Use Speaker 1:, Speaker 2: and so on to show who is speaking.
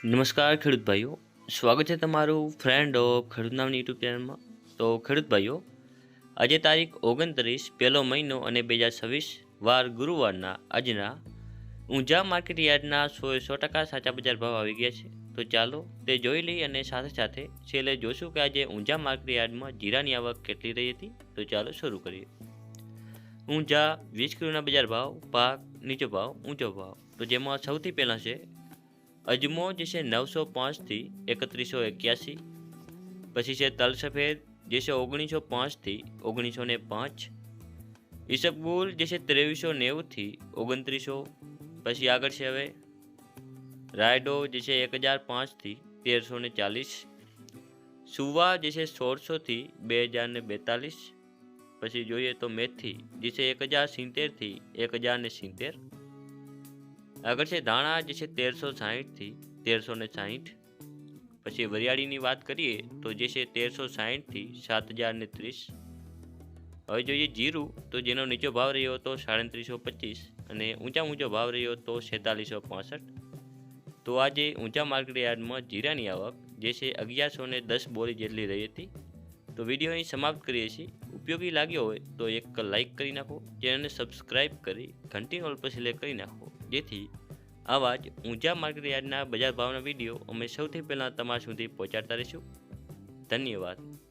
Speaker 1: નમસ્કાર ખેડૂત ભાઈઓ. સ્વાગત છે તમારું ફ્રેન્ડ ઓફ ખેડૂત નામની યુટ્યુબ ચેનલમાં તો ખેડૂત ભાઈઓ, આજે તારીખ ઓગણત્રીસ પહેલો મહિનો અને બે હજાર છવ્વીસ વાર ગુરુવારના આજના ઊંઝા માર્કેટ યાર્ડના સો સો ટકા સાચા બજાર ભાવ આવી ગયા છે. તો ચાલો તે જોઈ લઈ અને સાથે સાથે છેલ્લે જોશું કે આજે ઊંઝા માર્કેટ યાર્ડમાં જીરાની આવક કેટલી રહી હતી. તો ચાલો શરૂ કરીએ. ઊંઝા વીસ કિલોના બજાર ભાવ, પાક, નીચો ભાવ, ઊંચો ભાવ. તો જેમાં સૌથી પહેલાં છે અજમો જે છે નવસો પાંચથી એકત્રીસો એક્યાસી પછી છે તલ સફેદ જે છે ઓગણીસો પાંચથી ઓગણીસો ને પાંચ ઈસબગુલ જે છે ત્રેવીસો નેવુંથી ઓગણત્રીસો પછી આગળ છે હવે રાયડો જે છે એક હજાર પાંચથી તેરસો ને ચાલીસ સુવા જે છે સોળસોથી બે હજાર ને બેતાલીસ પછી જોઈએ તો મેથી જે છે એક હજાર સિત્તેરથી એક હજાર ને સિત્તેર આગળ છે ધાણા જે છે, તેરસો સાહીઠથી તેરસો ને સાહીઠ. પછી વરિયાળીની વાત કરીએ, તો જે છે, તેરસો સાહીઠથી સાત હજાર ને ત્રીસ. હવે જોઈએ જીરું, તો જેનો નીચો ભાવ રહ્યો હતો સાડત્રીસો પચીસ અને ઊંચા ઊંચો ભાવ રહ્યો હતો છેતાલીસો પાસઠ. તો આજે ઊંચા માર્કેટ યાર્ડમાં જીરાની આવક જે છે, અગિયારસો ને દસ બોરી જેટલી રહી હતી. તો વીડિયો અહીં સમાપ્ત કરીએ છીએ. ઉપયોગી લાગ્યો હોય તો એક લાઇક કરી નાખો, ચેનલને સબસ્ક્રાઇબ કરી ઘંટી ઓલ પર સિલેક્ટ કરી નાખો. જેથી આવા જ ઊંચા માર્કેટ યાર્ડના બજાર ભાવના વીડિયો અમે સૌથી પહેલાં તમારા સુધી પહોંચાડતા રહીશું. ધન્યવાદ.